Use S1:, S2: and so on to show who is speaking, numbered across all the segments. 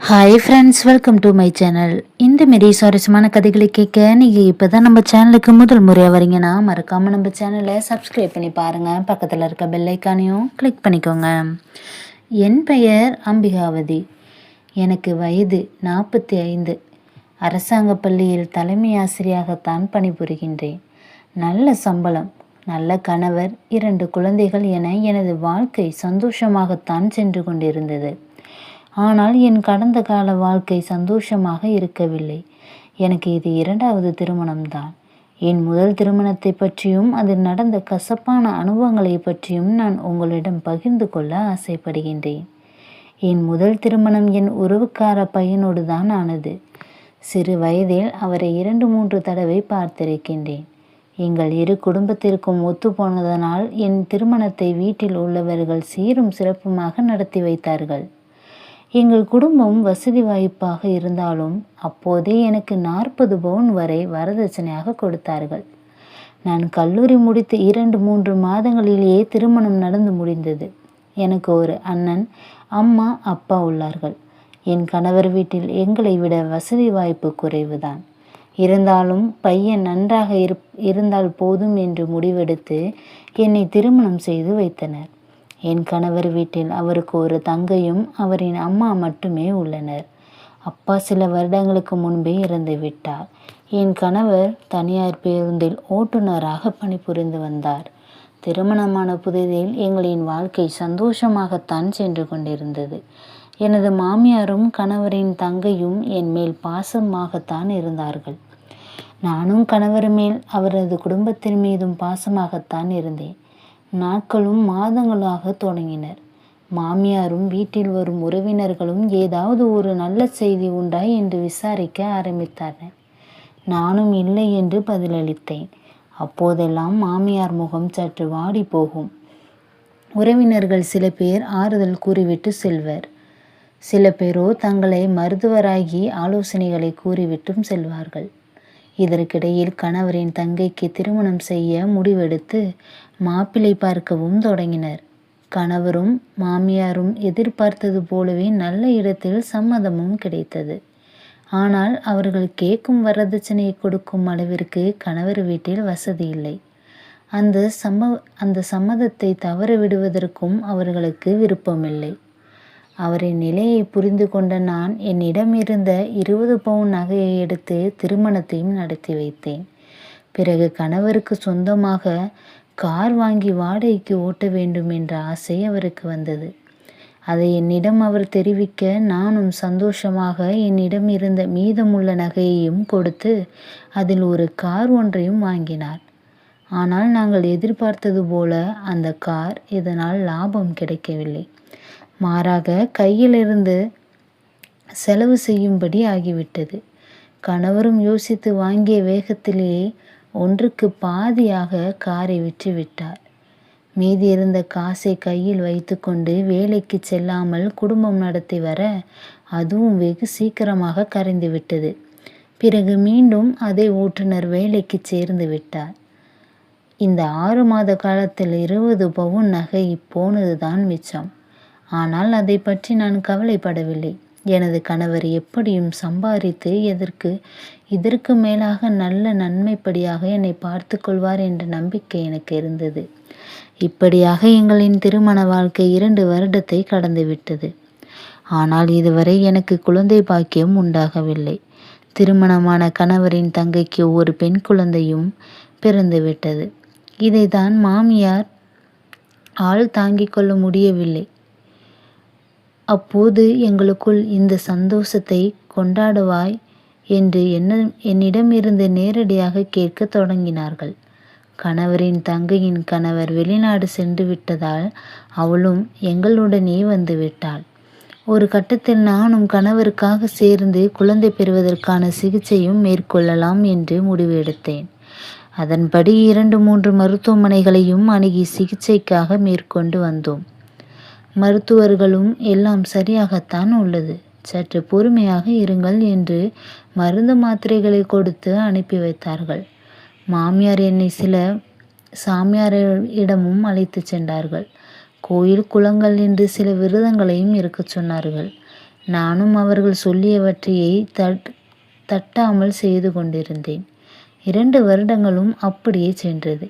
S1: Hi friends welcome to my channel இந்த மாரி சுவாரஸ்யமான கதைகளை கேட்க நீங்கள் இப்போ தான் நம்ம சேனலுக்கு முதல் முறையாக வரீங்கன்னா மறக்காமல் நம்ம சேனலை சப்ஸ்கிரைப் பண்ணி பாருங்கள் பக்கத்தில் இருக்க பெல்லைக்கானையும் கிளிக் பண்ணிக்கோங்க. என் பெயர் அம்பிகாவதி. எனக்கு வயது நாற்பத்தி ஐந்து அரசாங்க பள்ளியில் தலைமை ஆசிரியராகத்தான் பணிபுரிகின்றேன். நல்ல சம்பளம் நல்ல கணவர் இரண்டு குழந்தைகள் என எனது வாழ்க்கை சந்தோஷமாகத்தான் சென்று கொண்டிருந்தது. ஆனால் என் கடந்த கால வாழ்க்கை சந்தோஷமாக இருக்கவில்லை. எனக்கு இது இரண்டாவது திருமணம்தான். என் முதல் திருமணத்தை பற்றியும் அதில் நடந்த கசப்பான அனுபவங்களை பற்றியும் நான் உங்களிடம் பகிர்ந்து கொள்ள ஆசைப்படுகின்றேன். என் முதல் திருமணம் என் உறவுக்கார பையனோடு தான் ஆனது. சிறு வயதில் அவரை இரண்டு மூன்று தடவை பார்த்திருக்கின்றேன். எங்கள் இரு குடும்பத்திற்கும் ஒத்து போனதனால் என் திருமணத்தை வீட்டில் உள்ளவர்கள் சீரும் சிறப்புமாக நடத்தி வைத்தார்கள். எங்கள் குடும்பம் வசதி வாய்ப்பாக இருந்தாலும் அப்போதே எனக்கு நாற்பது பவுன் வரை வரதட்சணையாக கொடுத்தார்கள். நான் கல்லூரி முடித்து இரண்டு மூன்று மாதங்களிலேயே திருமணம் நடந்து முடிந்தது. எனக்கு ஒரு அண்ணன் அம்மா அப்பா உள்ளார்கள். என் கணவர் வீட்டில் எங்களை விட வசதி வாய்ப்பு குறைவுதான். இருந்தாலும் பையன் நன்றாக இருந்தால் போதும் என்று முடிவெடுத்து என்னை திருமணம் செய்து வைத்தனர். என் கணவர் வீட்டில் அவருக்கு ஒரு தங்கையும் அவரின் அம்மா மட்டுமே உள்ளனர். அப்பா சில வருடங்களுக்கு முன்பே இறந்து விட்டார். என் கணவர் தனியார் பேருந்தில் ஓட்டுநராக பணிபுரிந்து வந்தார். திருமணமான புதிதில் எங்களின் வாழ்க்கை சந்தோஷமாகத்தான் சென்று கொண்டிருந்தது. எனது மாமியாரும் கணவரின் தங்கையும் என் மேல் பாசமாகத்தான் இருந்தார்கள். நானும் கணவர் மேல் அவரது குடும்பத்தின் மீதும் பாசமாகத்தான் இருந்தேன். நாட்களும் மாதங்களாக தொடங்கினர். மாமியாரும் வீட்டில் வரும் உறவினர்களும் ஏதாவது ஒரு நல்ல செய்தி உண்டா என்று விசாரிக்க ஆரம்பித்தார்கள். நானும் இல்லை என்று பதிலளித்தேன். அப்போதெல்லாம் மாமியார் முகம் சற்று வாடி போகும் உறவினர்கள் சில பேர் ஆறுதல் கூறிவிட்டு செல்வர். சில பேரோ தங்களை மருத்துவராகி ஆலோசனைகளை கூறிவிட்டும் செல்வார்கள். இதற்கிடையில் கணவரின் தங்கைக்கு திருமணம் செய்ய முடிவெடுத்து மாப்பிள்ளை பார்க்கவும் தொடங்கினர். கணவரும் மாமியாரும் எதிர்பார்த்தது போலவே நல்ல இடத்தில் சம்மதமும் கிடைத்தது. ஆனால் அவர்கள் கேட்கும் வரதட்சணையை கொடுக்கும் அளவிற்கு கணவர் வீட்டில் வசதி இல்லை. அந்த சம்ம அந்த சம்மதத்தை தவற விடுவதற்கும் அவர்களுக்கு விருப்பமில்லை. அவரின் நிலையை புரிந்து கொண்ட நான் என்னிடம் இருந்த இருபது பவுன் நகையை எடுத்து திருமணத்தையும் நடத்தி வைத்தேன். பிறகு கணவருக்கு சொந்தமாக கார் வாங்கி வாடகைக்கு ஓட்ட வேண்டும் என்ற ஆசை அவருக்கு வந்தது. அதை என்னிடம் அவர் தெரிவிக்க நானும் சந்தோஷமாக என்னிடம் இருந்த மீதமுள்ள நகையையும் கொடுத்து அதில் ஒரு கார் ஒன்றையும் வாங்கினார். ஆனால் நாங்கள் எதிர்பார்த்தது போல அந்த கார் இதனால் லாபம் கிடைக்கவில்லை. மாறாக கையிலிருந்து செலவு செய்யும்படி ஆகிவிட்டது. கணவரும் யோசித்து வாங்கிய வேகத்திலேயே ஒன்றுக்கு பாதியாக காரை விற்று விட்டார் மீதி இருந்த காசை கையில் வைத்துக்கொண்டு வேலைக்கு செல்லாமல் குடும்பம் நடத்தி வர அதுவும் வெகு சீக்கிரமாக கரைந்து விட்டது பிறகு மீண்டும் அதே ஓட்டுநர் வேலைக்கு சேர்ந்து விட்டார். இந்த ஆறு மாத காலத்தில் இருபது பவுன் நகை போனதுதான் மிச்சம். ஆனால் அதை பற்றி நான் கவலைப்படவில்லை. எனது கணவர் எப்படியும் சம்பாதித்து எதற்கு இதற்கு மேலாக நல்ல நன்மைப்படியாக என்னை பார்த்து கொள்வார் என்ற நம்பிக்கை எனக்கு இருந்தது. இப்படியாக எங்களின் திருமண வாழ்க்கை இரண்டு வருடத்தை கடந்துவிட்டது. ஆனால் இதுவரை எனக்கு குழந்தை பாக்கியம் உண்டாகவில்லை. திருமணமான கணவரின் தங்கைக்கு ஒரு பெண் குழந்தையும் பிறந்துவிட்டது. இதைதான் மாமியார் ஆள் தாங்கிக் கொள்ள முடியவில்லை. அப்போது எங்களுக்குள் இந்த சந்தோஷத்தை கொண்டாடுவாய் என்று என்ன என்னிடமிருந்து நேரடியாக கேட்க தொடங்கினார்கள். கணவரின் தங்கையின் கணவர் வெளிநாடு சென்று விட்டதால் அவளும் எங்களுடனே வந்து விட்டாள். ஒரு கட்டத்தில் நானும் கணவருக்காக சேர்ந்து குழந்தை பெறுவதற்கான சிகிச்சையும் மேற்கொள்ளலாம் என்று முடிவு எடுத்தேன் அதன்படி இரண்டு மூன்று மருத்துவமனைகளையும் அணுகி சிகிச்சைக்காக மேற்கொண்டு வந்தோம். மருத்துவர்களும் எல்லாம் சரியாகத்தான் உள்ளது. சற்று பொறுமையாக இருங்கள் என்று மருந்து மாத்திரைகளை கொடுத்து அனுப்பி வைத்தார்கள். மாமியார் என்னை சில சாமியாரிடமும் அழைத்து சென்றார்கள். கோயில் குளங்கள் என்று சில விரதங்களையும் இருக்க சொன்னார்கள். நானும் அவர்கள் சொல்லியவற்றையை தட் தட்டாமல் செய்து கொண்டிருந்தேன். இரண்டு வருடங்களும் அப்படியே சென்றது.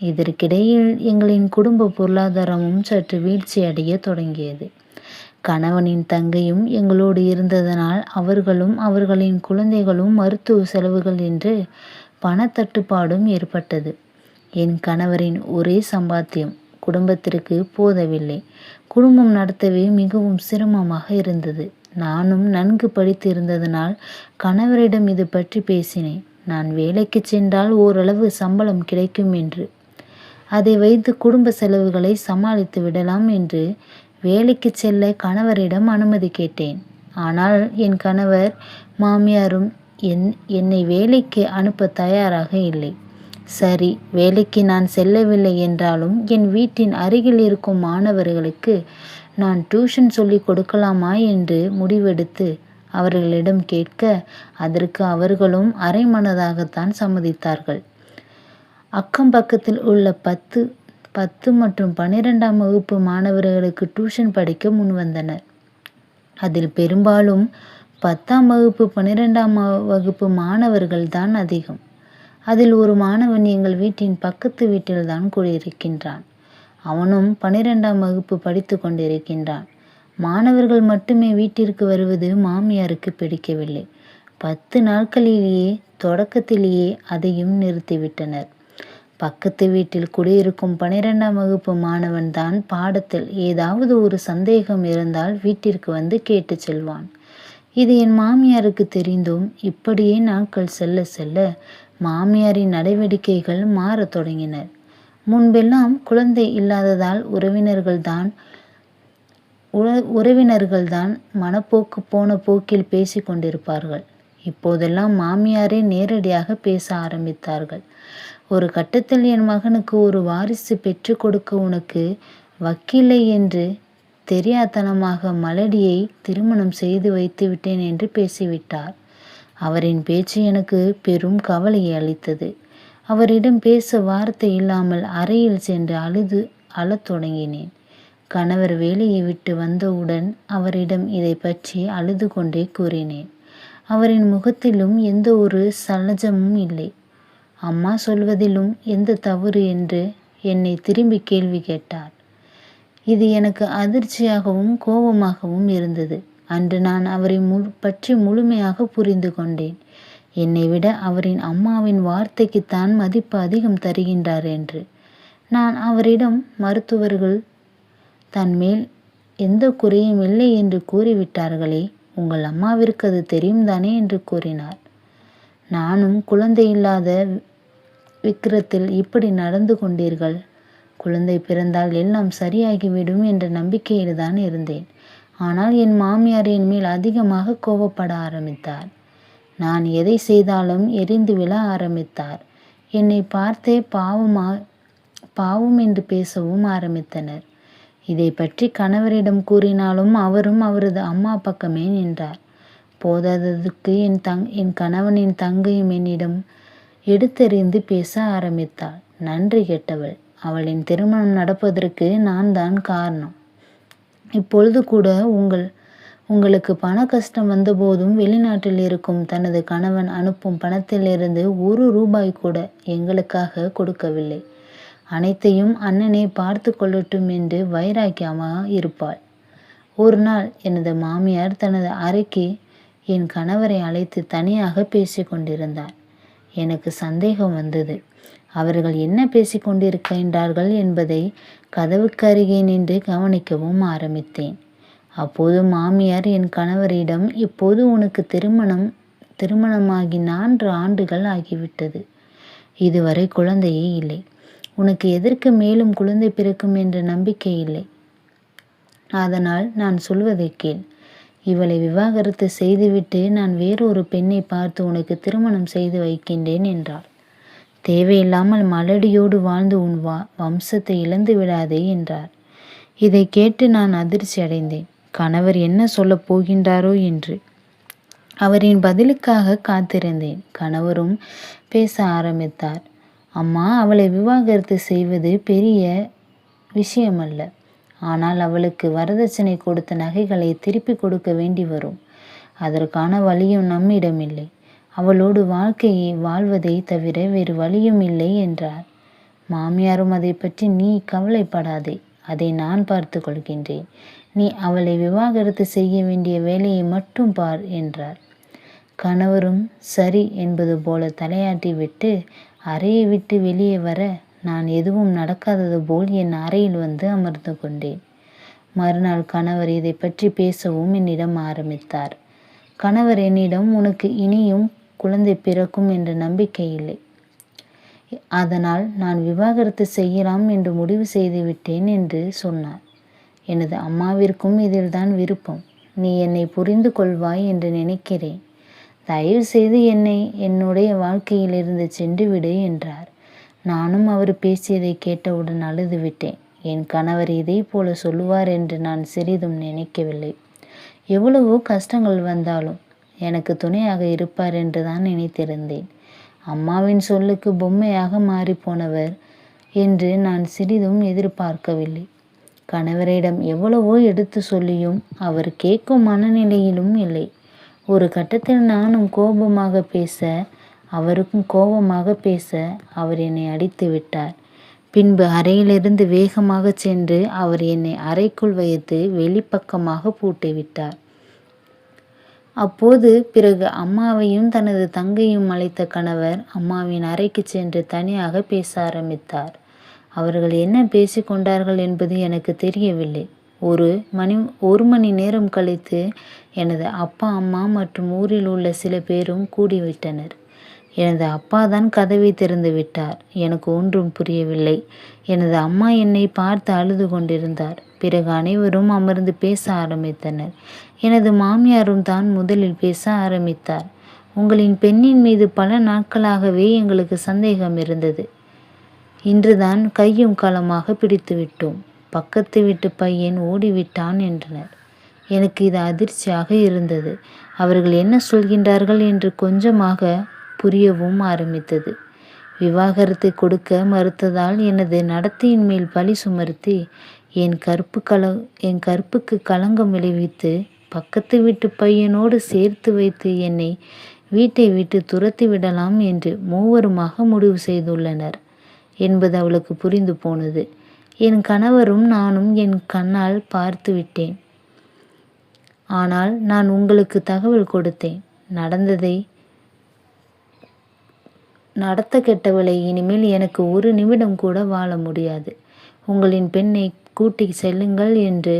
S1: இதற்கிடையில் எங்களின் குடும்ப பொருளாதாரமும் சற்று வீழ்ச்சியடைய தொடங்கியது. கணவனின் தங்கையும் எங்களோடு இருந்ததனால் அவர்களும் அவர்களின் குழந்தைகளும் மருத்துவ செலவுகள் என்று பணத்தட்டுப்பாடும் ஏற்பட்டது. என் கணவரின் ஒரே சம்பாத்தியம். குடும்பத்திற்கு போதவில்லை. குடும்பம் நடத்தவே மிகவும் சிரமமாக இருந்தது. நானும் நன்கு படித்து இருந்ததனால் கணவரிடம் இது பற்றி பேசினேன். நான் வேலைக்கு சென்றால் ஓரளவு சம்பளம் கிடைக்கும் என்று அதை வைத்து குடும்ப செலவுகளை சமாளித்து விடலாம் என்று வேலைக்கு செல்ல கணவரிடம் அனுமதி கேட்டேன். ஆனால் என் கணவர் மாமியாரும் என் என்னை வேலைக்கு அனுப்ப தயாராக இல்லை. சரி வேலைக்கு நான் செல்லவில்லை என்றாலும் என் வீட்டின் அருகில் இருக்கும் மாணவர்களுக்கு நான் டியூஷன் சொல்லி கொடுக்கலாமா என்று முடிவெடுத்து அவர்களிடம் கேட்க அதற்கு அவர்களும் அரைமனதாகத்தான் சம்மதித்தார்கள். அக்கம் பக்கத்தில் உள்ள பத்து பத்து மற்றும் பன்னிரெண்டாம் வகுப்பு மாணவர்களுக்கு டியூஷன் படிக்க முன்வந்தனர். அதில் பெரும்பாலும் பத்தாம் வகுப்பு பன்னிரெண்டாம் வகுப்பு மாணவர்கள் தான் அதிகம். அதில் ஒரு மாணவன் எங்கள் வீட்டின் பக்கத்து வீட்டில்தான் குடியிருக்கின்றான். அவனும் பன்னிரெண்டாம் வகுப்பு படித்து கொண்டிருக்கின்றான். மாணவர்கள் மட்டுமே வீட்டிற்கு வருவது மாமியாருக்கு பிடிக்கவில்லை. பத்து நாட்களிலேயே தொடக்கத்திலேயே அதையும் நிறுத்திவிட்டனர். பக்கத்து வீட்டில் குடியிருக்கும் பனிரெண்டாம் வகுப்பு மாணவன் தான் பாடத்தில் ஏதாவது ஒரு சந்தேகம் இருந்தால் வீட்டிற்கு வந்து கேட்டு செல்வான். இது என் மாமியாருக்கு தெரிந்தும் இப்படியே நாட்கள் செல்ல செல்ல மாமியாரின் நடவடிக்கைகள் மாறத் தொடங்கினர். முன்பெல்லாம் குழந்தை இல்லாததால் உறவினர்கள்தான் உற உறவினர்கள்தான் மனப்போக்கு போன போக்கில் பேசி கொண்டிருப்பார்கள். இப்போதெல்லாம் மாமியாரே நேரடியாக பேச ஆரம்பித்தார்கள். ஒரு கட்டத்தில் என் மகனுக்கு ஒரு வாரிசு பெற்று கொடுக்க உனக்கு வக்கில்லை என்று தெரியாதனமாக மலடியை திருமணம் செய்து வைத்து விட்டேன் என்று பேசிவிட்டார். அவரின் பேச்சு எனக்கு பெரும் கவலையை அளித்தது. அவரிடம் பேச வார்த்தை இல்லாமல் அறையில் சென்று அழுது அழத் தொடங்கினேன். கணவர் வேலையை விட்டு வந்தவுடன் அவரிடம் இதை பற்றி அழுது கொண்டே கூறினேன். அவரின் முகத்திலும் எந்த ஒரு சலஜமும் இல்லை. அம்மா சொல்வதிலும் எந்த தவறு என்று என்னை திரும்பி கேள்வி கேட்டார் இது எனக்கு அதிர்ச்சியாகவும் கோபமாகவும் இருந்தது. அன்று நான் அவரை மு பற்றி முழுமையாக புரிந்து கொண்டேன். என்னை விட அவரின் அம்மாவின் வார்த்தைக்குத்தான் மதிப்பு அதிகம் தருகின்றார் என்று. நான் அவரிடம் மருத்துவர்கள் தன் மேல் எந்த குறையும் இல்லை என்று கூறிவிட்டார்களே உங்கள் அம்மாவிற்கு அது தெரியும் தானே? என்று கூறினார் நானும் குழந்தை இல்லாத விக்கிரத்தில் இப்படி நடந்து கொண்டீர்கள்? குழந்தை பிறந்தால் எல்லாம் சரியாகிவிடும் என்ற நம்பிக்கையில்தான் இருந்தேன். ஆனால் என் மாமியார் என் மேல் அதிகமாக கோபப்பட ஆரம்பித்தார். நான் எதை செய்தாலும் எரிந்து விழ ஆரம்பித்தார். என்னை பார்த்தே பாவமா பாவம் என்று பேசவும் ஆரம்பித்தனர். இதை பற்றி கணவரிடம் கூறினாலும் அவரும் அவரது அம்மா பக்கமே நின்றார். போதாததுக்கு என் தங் என் கணவனின் தங்கையும் என்னிடம் எடுத்தெறிந்து பேச ஆரம்பித்தாள். நன்றி கெட்டவள் அவளின் திருமணம் நடப்பதற்கு நான் தான் காரணம். இப்பொழுது கூட உங்கள் உங்களுக்கு பண கஷ்டம் வந்தபோதும் வெளிநாட்டில் இருக்கும் தனது கணவன் அனுப்பும் பணத்திலிருந்து ஒரு ரூபாய் கூட எங்களுக்காக கொடுக்கவில்லை. அனைத்தையும் அண்ணனே பார்த்து கொள்ளட்டும் என்று வைராக்கியமாக இருப்பாள். ஒரு நாள் எனது மாமியார் தனது அறைக்கு என் கணவரை அழைத்து தனியாக பேசிக்கொண்டிருந்தார் எனக்கு சந்தேகம் வந்தது. அவர்கள் என்ன பேசிக்கொண்டிருக்கின்றார்கள் என்பதை கதவுக்கு அருகே நின்று கவனிக்கவும் ஆரம்பித்தேன். அப்போது மாமியார் என் கணவரிடம் இப்போது உனக்கு திருமணம் திருமணமாகி நான்கு ஆண்டுகள் ஆகிவிட்டது. இதுவரை குழந்தையே இல்லை. உனக்கு எதற்கு மேலும் குழந்தை பிறக்கும் என்ற நம்பிக்கை இல்லை. அதனால் நான் சொல்வதை கேள். இவளை விவாகரத்து செய்துவிட்டு நான் வேறொரு பெண்ணை பார்த்து உனக்கு திருமணம் செய்து வைக்கின்றேன் என்றாள். தேவையில்லாமல் மலடியோடு வாழ்ந்து உன் வா வம்சத்தை இழந்து விடாதே என்றார். இதை கேட்டு நான் அதிர்ச்சி அடைந்தேன். கணவர் என்ன சொல்லப் போகின்றாரோ என்று. அவரின் பதிலுக்காக காத்திருந்தேன். கணவரும் பேச ஆரம்பித்தார். அம்மா அவளை விவாகரத்து செய்வது பெரிய விஷயமல்ல. ஆனால் அவளுக்கு வரதட்சணை கொடுத்த நகைகளை திருப்பி கொடுக்க வேண்டி வரும். அதற்கான வழியும் நம்மிடம் இல்லை அவளோடு வாழ்க்கையை வாழ்வதை தவிர வேறு வழியும் இல்லை என்றார். மாமியாரும் அதை பற்றி நீ கவலைப்படாதே. அதை நான் பார்த்து கொள்கின்றேன். நீ அவளை விவாகரத்து செய்ய வேண்டிய வேலையை மட்டும் பார் என்றார். கணவரும் சரி என்பது போல தலையாட்டி விட்டு அறையை விட்டு வெளியே வர நான் எதுவும் நடக்காதது போல் என் அறையில் வந்து அமர்ந்து கொண்டேன். மறுநாள் கணவர் இதை பற்றி பேசவும் என்னிடம் ஆரம்பித்தார். கணவர் என்னிடம் உனக்கு இனியும் குழந்தை பிறக்கும் என்ற நம்பிக்கை இல்லை. அதனால் நான் விவாகரத்து செய்யலாம் என்று முடிவு செய்து விட்டேன் என்று சொன்னார். எனது அம்மாவிற்கும் இதில்தான் விருப்பம். நீ என்னை புரிந்து கொள்வாய் என்று நினைக்கிறேன். தயவு செய்து என்னை என்னுடைய வாழ்க்கையிலிருந்து சென்று விடு என்றார். நானும் அவர் பேசியதை கேட்டவுடன் அழுது விட்டேன் என் கணவர் இதை போல சொல்லுவார் என்று நான் சிறிதும் நினைக்கவில்லை. எவ்வளவோ கஷ்டங்கள் வந்தாலும் எனக்கு துணையாக இருப்பார் என்று தான் நினைத்திருந்தேன். அம்மாவின் சொல்லுக்கு பொம்மையாக மாறிப்போனவர் என்று நான் சிறிதும் எதிர்பார்க்கவில்லை. கணவரிடம் எவ்வளவோ எடுத்து சொல்லியும் அவர் கேட்கும் மனநிலையிலும் இல்லை. ஒரு கட்டத்தில் நானும் கோபமாக பேச அவருக்கும் கோபமாக பேச அவர் என்னை அடித்து விட்டார். பின்பு அறையிலிருந்து வேகமாக சென்று அவர் என்னை அறைக்குள் வைத்து வெளிப்பக்கமாக பூட்டி விட்டார். அப்போது பிறகு அம்மாவையும் தனது தங்கையும் அழைத்த கணவர் அம்மாவின் அறைக்கு சென்று தனியாக பேச ஆரம்பித்தார். அவர்கள் என்ன பேசிக்கொண்டார்கள் என்பது எனக்கு தெரியவில்லை. ஒரு மணி ஒரு மணி நேரம் கழித்து எனது அப்பா அம்மா மற்றும் ஊரில் உள்ள சில பேரும் கூடிவிட்டனர். எனது அப்பா தான் கதவை திறந்து விட்டார். எனக்கு ஒன்றும் புரியவில்லை. எனது அம்மா என்னை பார்த்து அழுது கொண்டிருந்தார். பிறகு அனைவரும் அமர்ந்து பேச ஆரம்பித்தனர். எனது மாமியாரும் தான் முதலில் பேச ஆரம்பித்தார். உங்களின் பெண்ணின் மீது பல நாட்களாகவே எங்களுக்கு சந்தேகம் இருந்தது. இன்றுதான் கையும் களமாக பிடித்து விட்டோம். பக்கத்து வீட்டு பையன் ஓடிவிட்டான் என்றனர். எனக்கு இது அதிர்ச்சியாக இருந்தது. அவர்கள் என்ன சொல்கின்றார்கள் என்று கொஞ்சமாக புரியவும் ஆரம்பித்தது. விவாகரத்தை கொடுக்க மறுத்ததால் எனது நடத்தையின் மேல் பழி சுமர்த்தி என் கற்பு கல என் கற்புக்கு களங்கம் விளைவித்து பக்கத்து வீட்டு பையனோடு சேர்த்து வைத்து என்னை வீட்டை விட்டு துரத்தி விடலாம் என்று மூவருமாக முடிவு செய்துள்ளனர் என்பது அவளுக்கு புரிந்து போனது. என் கணவரும் நானும் என் கண்ணால் பார்த்து விட்டேன். ஆனால் நான் உங்களுக்கு தகவல் கொடுத்தேன். நடந்ததை நடத்த கெட்டவளை இனிமேல் எனக்கு ஒரு நிமிடம் கூட வாழ முடியாது. உங்களின் பெண்ணை கூட்டி செல்லுங்கள் என்று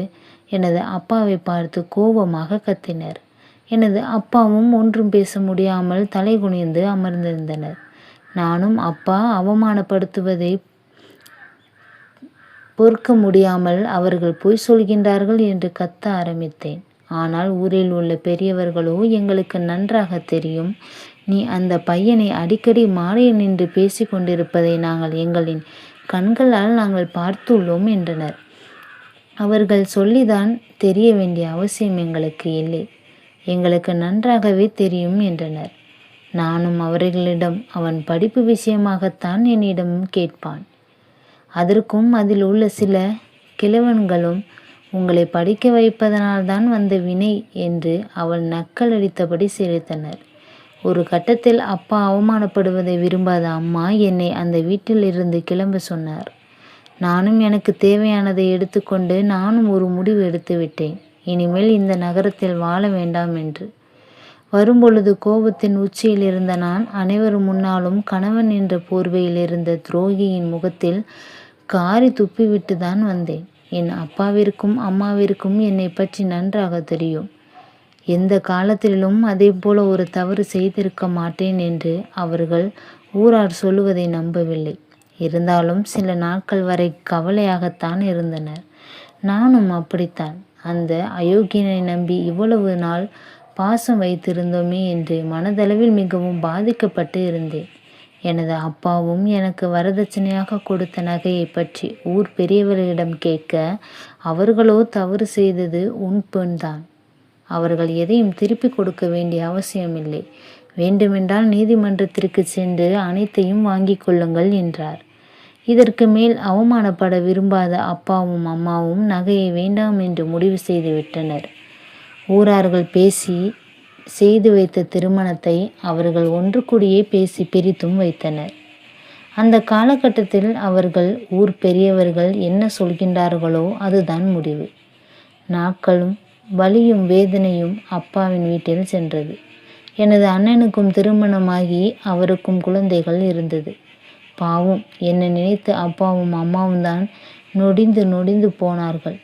S1: எனது அப்பாவை பார்த்து கோபமாக கத்தினர். எனது அப்பாவும் ஒன்றும் பேச முடியாமல் தலை குனிந்து அமர்ந்திருந்தனர். நானும் அப்பா அவமானப்படுத்துவதை பொறுக்க முடியாமல் அவர்கள் பொய் சொல்கின்றார்கள் என்று கத்த ஆரம்பித்தேன். ஆனால் ஊரில் உள்ள பெரியவர்களோ எங்களுக்கு நன்றாக தெரியும். நீ அந்த பையனை அடிக்கடி மாலையில் நின்று பேசி கொண்டிருப்பதை நாங்கள் எங்களின் கண்களால் நாங்கள் பார்த்துள்ளோம் என்றனர். அவர்கள் சொல்லிதான் தெரிய வேண்டிய அவசியம் எங்களுக்கு இல்லை. எங்களுக்கு நன்றாகவே தெரியும் என்றனர். நானும் அவர்களிடம் அவன் படிப்பு விஷயமாகத்தான் என்னிடம் கேட்பான். அதற்கும் அதில் உள்ள சில கிழவன்களும் உங்களை படிக்க வைப்பதனால்தான் வந்த வினை என்று அவள் நக்கல் அடித்தபடி சிரித்தனர். ஒரு கட்டத்தில் அப்பா அவமானப்படுவதை விரும்பாத அம்மா என்னை அந்த வீட்டில் இருந்து கிளம்ப சொன்னார். நானும் எனக்கு தேவையானதை எடுத்துக்கொண்டு நானும் ஒரு முடிவு எடுத்து விட்டேன். இனிமேல் இந்த நகரத்தில் வாழ வேண்டாம் என்று. வரும்பொழுது கோபத்தின் உச்சியில் இருந்த நான் அனைவரும் முன்னாலும் கணவன் என்ற போர்வையில் இருந்த துரோகியின் முகத்தில் காரி துப்பிவிட்டு தான் வந்தேன். என் அப்பாவிற்கும் அம்மாவிற்கும் என்னை பற்றி நன்றாக தெரியும். எந்த காலத்திலும் அதே போல ஒரு தவறு செய்திருக்க மாட்டேன் என்று அவர்கள் ஊரார் சொல்லுவதை நம்பவில்லை. இருந்தாலும் சில நாட்கள் வரை கவலையாகத்தான் இருந்தனர். நானும் அப்படித்தான். அந்த அயோக்கியனை நம்பி இவ்வளவு நாள் பாசம் வைத்திருந்தோமே என்று மனதளவில் மிகவும் பாதிக்கப்பட்டு இருந்தேன். எனது அப்பாவும் எனக்கு வரதட்சணையாக கொடுத்த நகையை பற்றி ஊர் பெரியவர்களிடம் கேட்க அவர்களோ தவறு செய்தது உன் பெண்தான். அவர்கள் எதையும் திருப்பி கொடுக்க வேண்டிய அவசியமில்லை. வேண்டுமென்றால் நீதிமன்றத்திற்கு சென்று அனைத்தையும் வாங்கிக் கொள்ளுங்கள் என்றார். இதற்கு மேல் அவமானப்பட விரும்பாத அப்பாவும் அம்மாவும் நகையை வேண்டாம் என்று முடிவு செய்து விட்டனர். ஊரார்கள் பேசி செய்து வைத்த திருமணத்தை அவர்கள் ஒன்று கூடியே பேசி பிரித்தும் வைத்தனர். அந்த காலகட்டத்தில் அவர்கள் ஊர் பெரியவர்கள் என்ன சொல்கின்றார்களோ அதுதான் முடிவு. நாட்களும் வலியும் வேதனையும் அப்பாவின் வீட்டில் சென்றது. எனது அண்ணனுக்கும் திருமணமாகி அவருக்கும் குழந்தைகள் இருந்தது. பாவம் என்னை நினைத்து அப்பாவும் அம்மாவும் தான் நொடிந்து நொடிந்து போனார்கள்.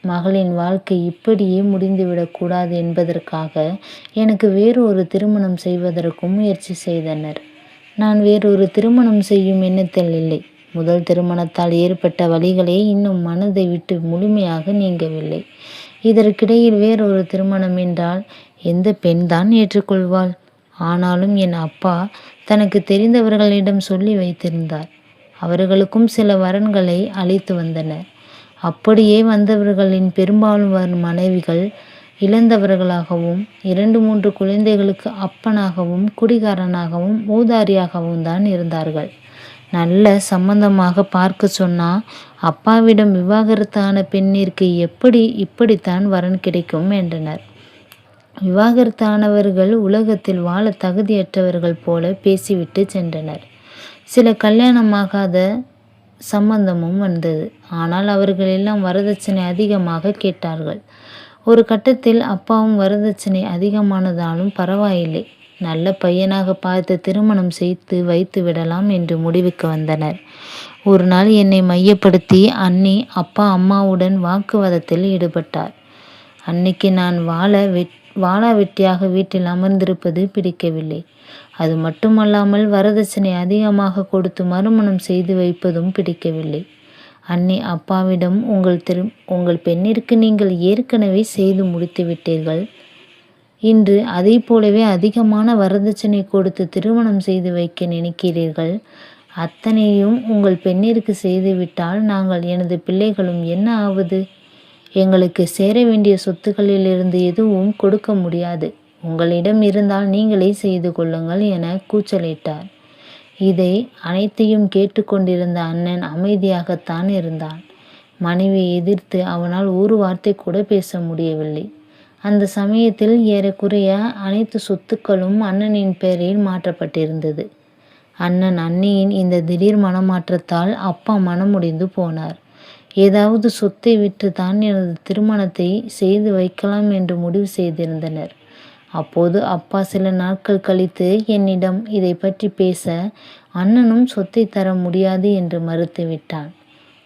S1: மகளின் வாழ்க்கை இப்படியே முடிந்துவிடக்கூடாது என்பதற்காக எனக்கு வேறு ஒரு திருமணம் செய்வதற்கும் முயற்சி செய்தனர். நான் வேறொரு திருமணம் செய்யும் எண்ணத்தில் இல்லை. முதல் திருமணத்தால் ஏற்பட்ட வழிகளே இன்னும் மனதை விட்டு முழுமையாக நீங்கவில்லை. இதற்கிடையில் வேறொரு திருமணம் என்றால் எந்த பெண்தான் ஏற்றுக்கொள்வாள்? ஆனாலும் என் அப்பா தனக்கு தெரிந்தவர்களிடம் சொல்லி வைத்திருந்தார். அவர்களுக்கும் சில வரன்களை அளித்து வந்தனர் அப்படியே வந்தவர்களின் பெரும்பாலும் வரும் மனைவிகள் இழந்தவர்களாகவும் இரண்டு மூன்று குழந்தைகளுக்கு அப்பனாகவும் குடிகாரனாகவும் ஊதாரியாகவும் தான் இருந்தார்கள். நல்ல சம்பந்தமாக பார்க்க சொன்னா அப்பாவிடம் விவாகரத்தான பெண்ணிற்கு எப்படி இப்படித்தான் வரன் கிடைக்கும் என்றனர். விவாகரத்தானவர்கள் உலகத்தில் வாழ தகுதியற்றவர்கள் போல பேசிவிட்டு சென்றனர். சில கல்யாணமாகாத சம்பந்தமும் வந்தது. ஆனால் அவர்கள் எல்லாம் வரதட்சணை அதிகமாக கேட்டார்கள். ஒரு கட்டத்தில் அப்பாவும் வரதட்சணை அதிகமானதாலும் பரவாயில்லை. நல்ல பையனாக பார்த்து திருமணம் செய்து வைத்து விடலாம் என்று முடிவுக்கு வந்தனர். ஒரு நாள் என்னை மையப்படுத்தி அண்ணி அப்பா அம்மாவுடன் வாக்குவாதத்தில் ஈடுபட்டார். அன்னைக்கு நான் வாழ வெட் வாழா வெட்டியாக வீட்டில் அமர்ந்திருப்பது பிடிக்கவில்லை. அது மட்டுமல்லாமல் வரதட்சணை அதிகமாக கொடுத்து மறுமணம் செய்து வைப்பதும் பிடிக்கவில்லை. அன்னி அப்பாவிடம் உங்கள் திரு உங்கள் பெண்ணிற்கு நீங்கள் ஏற்கனவே செய்து முடித்து விட்டீர்கள். இன்று அதை போலவே அதிகமான வரதட்சணை கொடுத்து திருமணம் செய்து வைக்க நினைக்கிறீர்கள். அத்தனையும் உங்கள் பெண்ணிற்கு செய்துவிட்டால் நாங்கள் எனது பிள்ளைகளும் என்ன ஆவது? எங்களுக்கு சேர வேண்டிய சொத்துக்களிலிருந்து எதுவும் கொடுக்க முடியாது. உங்களிடம் இருந்தால் நீங்களே செய்து கொள்ளுங்கள் என கூச்சலிட்டார். இதை அனைத்தையும் கேட்டுக்கொண்டிருந்த அண்ணன் அமைதியாகத்தான் இருந்தான். மனைவியை எதிர்த்து அவனால் ஒரு வார்த்தை கூட பேச முடியவில்லை. அந்த சமயத்தில் ஏறக்குறைய அனைத்து சொத்துக்களும் அண்ணனின் பெயரில் மாற்றப்பட்டிருந்தது. அண்ணன் அண்ணியின் இந்த திடீர் மனமாற்றத்தால் அப்பா மனம் முடிந்து போனார். ஏதாவது சொத்தை விற்று தான் எனது திருமணத்தை செய்து வைக்கலாம் என்று முடிவு செய்திருந்தனர். அப்போது அப்பா சில நாட்கள் கழித்து என்னிடம் இதை பற்றி பேச அண்ணனும் சொத்தை தர முடியாது என்று மறுத்துவிட்டான்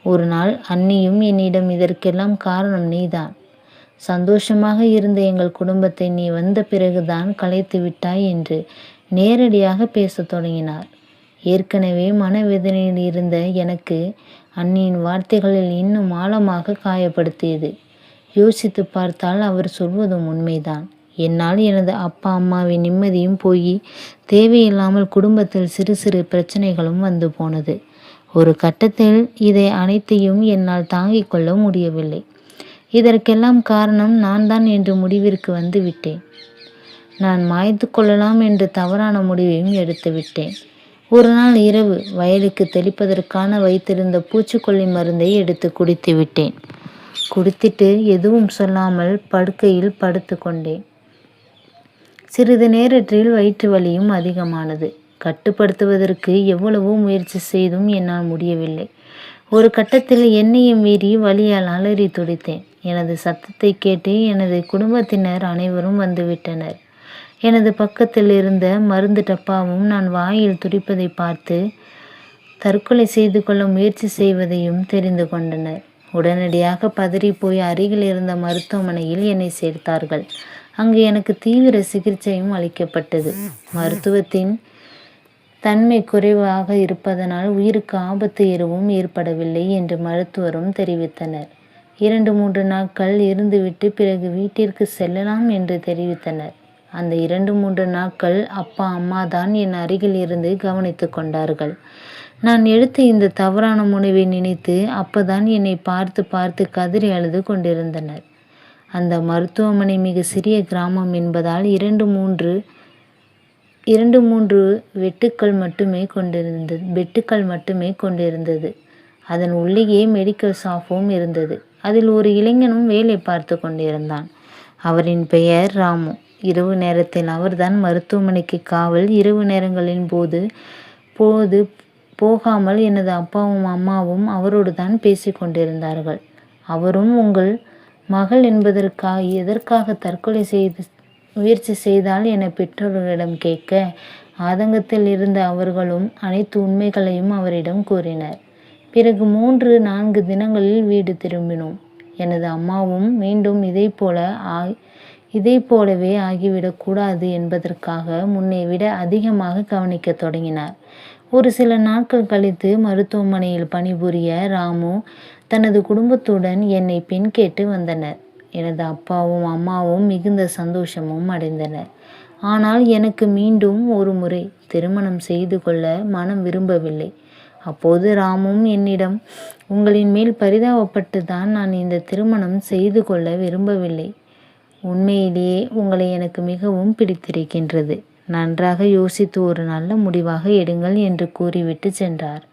S1: ஒரு நாள் அன்னியும் என்னிடம் இதற்கெல்லாம் காரணம் நீதான். சந்தோஷமாக இருந்த எங்கள் குடும்பத்தை நீ வந்த பிறகுதான் கலைத்து விட்டாய் என்று நேரடியாக பேசத் தொடங்கினார். ஏற்கனவே மனவேதனையில் இருந்த எனக்கு அன்னியின் வார்த்தைகளில் இன்னும் ஆழமாக காயப்படுத்தியது. யோசித்து பார்த்தால் அவர் சொல்வதும் உண்மைதான். என்னால் எனது அப்பா அம்மாவின் நிம்மதியும் போய் தேவையில்லாமல் குடும்பத்தில் சிறு சிறு பிரச்சனைகளும் வந்து போனது. ஒரு கட்டத்தில் இதை அனைத்தையும் என்னால் தாங்கிக் கொள்ள முடியவில்லை. இதற்கெல்லாம் காரணம் நான் தான் என்று முடிவிற்கு வந்து விட்டேன். நான் மாய்த்து கொள்ளலாம் என்று தவறான முடிவையும் எடுத்து விட்டேன். ஒரு நாள் இரவு வயலுக்கு தெளிப்பதற்கான வைத்திருந்த பூச்சிக்கொல்லி மருந்தை எடுத்து குடித்து விட்டேன். குடித்துட்டு எதுவும் சொல்லாமல் படுக்கையில் படுத்து கொண்டேன். சிறிது நேரத்தில் வயிற்று வலியும் அதிகமானது. கட்டுப்படுத்துவதற்கு எவ்வளவோ முயற்சி செய்தும் என்னால் முடியவில்லை. ஒரு கட்டத்தில் என்னையும் மீறி வலியால் அலறி துடித்தேன். எனது சத்தத்தை கேட்டு எனது குடும்பத்தினர் அனைவரும் வந்துவிட்டனர். எனது பக்கத்தில் இருந்த மருந்து டப்பாவும் நான் வாயில் துடிப்பதை பார்த்து தற்கொலை செய்து கொள்ள முயற்சி செய்வதையும் தெரிந்து கொண்டனர். உடனடியாக பதறி போய் அருகில் இருந்த மருத்துவமனையில் என்னை சேர்த்தார்கள். அங்கு எனக்கு தீவிர சிகிச்சையும் அளிக்கப்பட்டது. மருத்துவத்தின் தன்மை குறைவாக இருப்பதனால் உயிருக்கு ஆபத்து எதுவும் ஏற்படவில்லை என்று மருத்துவரும் தெரிவித்தனர். இரண்டு மூன்று நாட்கள் இருந்துவிட்டு பிறகு வீட்டிற்கு செல்லலாம் என்று தெரிவித்தனர். அந்த இரண்டு மூன்று நாட்கள் அப்பா அம்மா தான் என் அருகில் இருந்து கவனித்து கொண்டார்கள். நான் எடுத்த இந்த தவறான முடிவை நினைத்து அப்பதான் என்னை பார்த்து பார்த்து கதறி அழுது கொண்டிருந்தனர். அந்த மருத்துவமனை மிக சிறிய கிராமம் என்பதால் இரண்டு மூன்று இரண்டு மூன்று வெட்டுக்கள் மட்டுமே கொண்டிருந்தது வெட்டுக்கள் மட்டுமே கொண்டிருந்தது. அதன் உள்ளேயே மெடிக்கல் ஷாப்பும் இருந்தது. அதில் ஒரு இளைஞனும் வேலை பார்த்து கொண்டிருந்தான். அவரின் பெயர் ராமு. இரவு நேரத்தில் அவர்தான் மருத்துவமனைக்கு காவல். இரவு நேரங்களின் போது போது போகாமல் எனது அப்பாவும் அம்மாவும் அவரோடு தான் பேசி கொண்டிருந்தார்கள். அவரும் உங்கள் மகள் என்பதற்காக எதற்காக தற்கொலை செய்து முயற்சி செய்தால் என பெற்றோர்களிடம் கேட்க ஆதங்கத்தில் இருந்த அவர்களும் அனைத்து உண்மைகளையும் அவரிடம் கூறினர். பிறகு மூன்று நான்கு தினங்களில் வீடு திரும்பினோம். எனது அம்மாவும் மீண்டும் இதை போல ஆய் இதை போலவே ஆகிவிடக்கூடாது என்பதற்காக முன்னை விட அதிகமாக கவனிக்க தொடங்கினார். ஒரு சில நாட்கள் கழித்து மருத்துவமனையில் பணிபுரிய ராமு தனது குடும்பத்துடன் என்னை பெண் கேட்டு வந்தனர். எனது அப்பாவும் அம்மாவும் மிகுந்த சந்தோஷமும் அடைந்தனர். ஆனால் எனக்கு மீண்டும் ஒரு முறை திருமணம் செய்து கொள்ள மனம் விரும்பவில்லை. அப்போது ராமும் என்னிடம் உங்களின் மேல் பரிதாபப்பட்டு தான் நான் இந்த திருமணம் செய்து கொள்ள விரும்பவில்லை. உண்மையிலேயே உங்களை எனக்கு மிகவும் பிடித்திருக்கின்றது. நன்றாக யோசித்து ஒரு நல்ல முடிவாக எடுங்கள் என்று கூறிவிட்டு சென்றார்.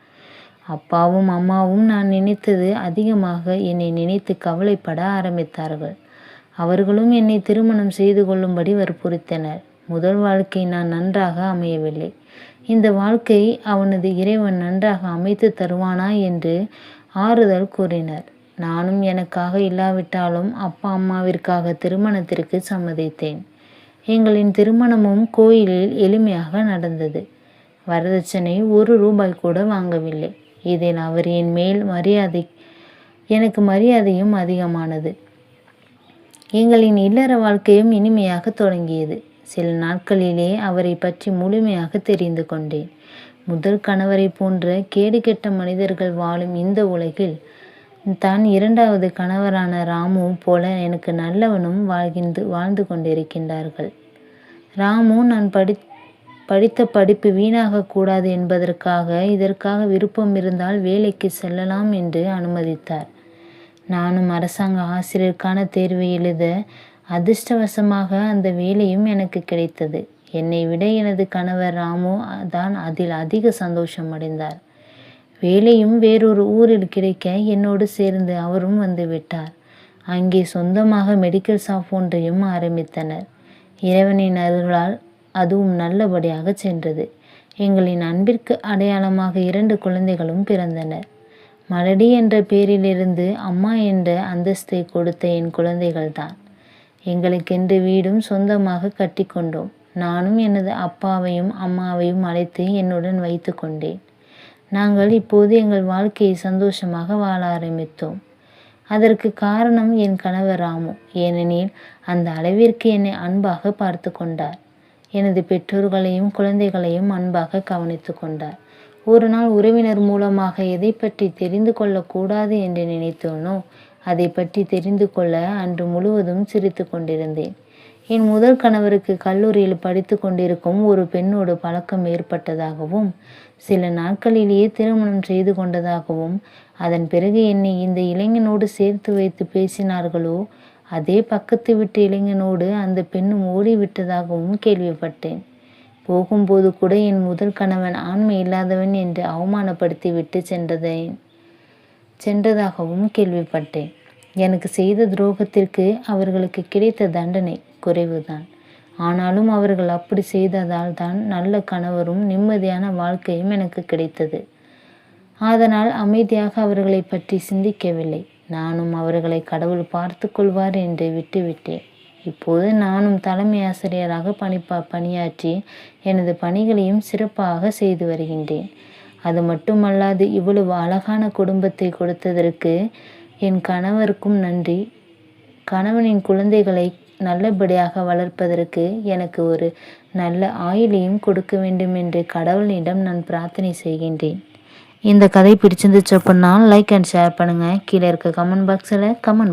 S1: அப்பாவும் அம்மாவும் நான் நினைத்தது அதிகமாக என்னை நினைத்து கவலைப்பட ஆரம்பித்தார்கள். அவர்களும் என்னை திருமணம் செய்து கொள்ளும்படி வற்புறுத்தனர். முதல் வாழ்க்கை நான் நன்றாக அமையவில்லை. இந்த வாழ்க்கை அவனது இறைவன் நன்றாக அமைத்து தருவானா என்று ஆறுதல் கூறினர். நானும் எனக்காக இல்லாவிட்டாலும் அப்பா அம்மாவிற்காக திருமணத்திற்கு சம்மதித்தேன். எங்களின் திருமணமும் கோயிலில் எளிமையாக நடந்தது. வரதட்சணை ஒரு ரூபாய் கூட வாங்கவில்லை. இதில் அவர் என் மேல் மரியாதை எனக்கு மரியாதையும் அதிகமானது. எங்களின் இல்லற வாழ்க்கையும் இனிமையாக தொடங்கியது. சில நாட்களிலே அவரை பற்றி முழுமையாக தெரிந்து கொண்டேன். முதல் கணவரை போன்ற கேடுகெட்ட மனிதர்கள் வாழும் இந்த உலகில் தான் இரண்டாவது கணவரான ராமு போல எனக்கு நல்லவனும் வாழ்கின்று வாழ்ந்து கொண்டிருக்கின்றார்கள். ராமு நான் படி படித்த படிப்பு வீணாகக்கூடாது என்பதற்காக இதற்காக விருப்பம் இருந்தால் வேலைக்கு செல்லலாம் என்று அனுமதித்தார். நானும் அரசாங்க ஆசிரியருக்கான தேர்வை எழுத அதிர்ஷ்டவசமாக அந்த வேலையும் எனக்கு கிடைத்தது. என்னை விட எனது கணவர் ராமு தான் அதில் அதிக சந்தோஷம் அடைந்தார். வேலையும் வேறொரு ஊரில் கிடைக்க என்னோடு சேர்ந்து அவரும் வந்து விட்டார். அங்கே சொந்தமாக மெடிக்கல் ஷாப் ஒன்றையும் ஆரம்பித்தனர். இறைவனின் அருளால் அதுவும் நல்லபடியாக சென்றது. எங்களின் அன்பிற்கு அடையாளமாக இரண்டு குழந்தைகளும் பிறந்தனர். மலடி என்ற பேரிலிருந்து அம்மா என்ற அந்தஸ்தை கொடுத்த என் குழந்தைகள்தான். எங்களுக்கென்று வீடும் சொந்தமாக கட்டி கொண்டோம் நானும் எனது அப்பாவையும் அம்மாவையும் அழைத்து என்னுடன் வைத்து கொண்டேன் நாங்கள் இப்போது எங்கள் வாழ்க்கையை சந்தோஷமாக வாழ ஆரம்பித்தோம். அதற்கு காரணம் என் கணவர் ராமு. ஏனெனில் அந்த அளவிற்கு என்னை அன்பாக பார்த்து கொண்டார். எனது பெற்றோர்களையும் குழந்தைகளையும் அன்பாக கவனித்து கொண்டார். ஒரு நாள் உறவினர் மூலமாக எதை பற்றி தெரிந்து கொள்ளக்கூடாது என்று நினைத்தோனோ அதை பற்றி தெரிந்து கொள்ள அன்று முழுவதும் சிரித்து கொண்டிருந்தேன். என் முதல் கணவருக்கு கல்லூரியில் படித்து கொண்டிருக்கும் ஒரு பெண்ணோடு பழக்கம் ஏற்பட்டதாகவும் சில நாட்களிலேயே திருமணம் செய்து கொண்டதாகவும் அதன் பிறகு என்னை இந்த இளைஞனோடு சேர்த்து வைத்து பேசினார்களோ அதே பக்கத்து விட்டு இளைஞனோடு அந்த பெண்ணும் ஓடிவிட்டதாகவும் கேள்விப்பட்டேன். போகும்போது கூட என் முதல் கணவன் ஆண்மை இல்லாதவன் என்று அவமானப்படுத்தி விட்டு சென்றதை சென்றதாகவும் கேள்விப்பட்டேன். எனக்கு செய்த துரோகத்திற்கு அவர்களுக்கு கிடைத்த தண்டனை குறைவுதான். ஆனாலும் அவர்கள் அப்படி செய்ததால் தான் நல்ல கணவரும் நிம்மதியான வாழ்க்கையும் எனக்கு கிடைத்தது. அதனால் அமைதியாக அவர்களை பற்றி சிந்திக்கவில்லை. நானும் அவர்களை கடவுள் பார்த்து கொள்வார் என்று விட்டுவிட்டேன். இப்போது நானும் தலைமை ஆசிரியராக பணிப்பா பணியாற்றி எனது பணிகளையும் சிறப்பாக செய்து வருகின்றேன். அது மட்டுமல்லாது இவ்வளவு அழகான குடும்பத்தை கொடுத்ததற்கு என் கணவருக்கும் நன்றி. கணவனின் குழந்தைகளை நல்லபடியாக வளர்ப்பதற்கு எனக்கு ஒரு நல்ல ஆயுளையும் கொடுக்க வேண்டும் என்று கடவுளிடம் நான் பிரார்த்தனை செய்கின்றேன். இந்த கதை பிடிச்சிருந்துச்சு அப்படின்னா லைக் அண்ட் ஷேர் பண்ணுங்கள் கீழே இருக்க கமெண்ட் பாக்ஸில் கமெண்ட்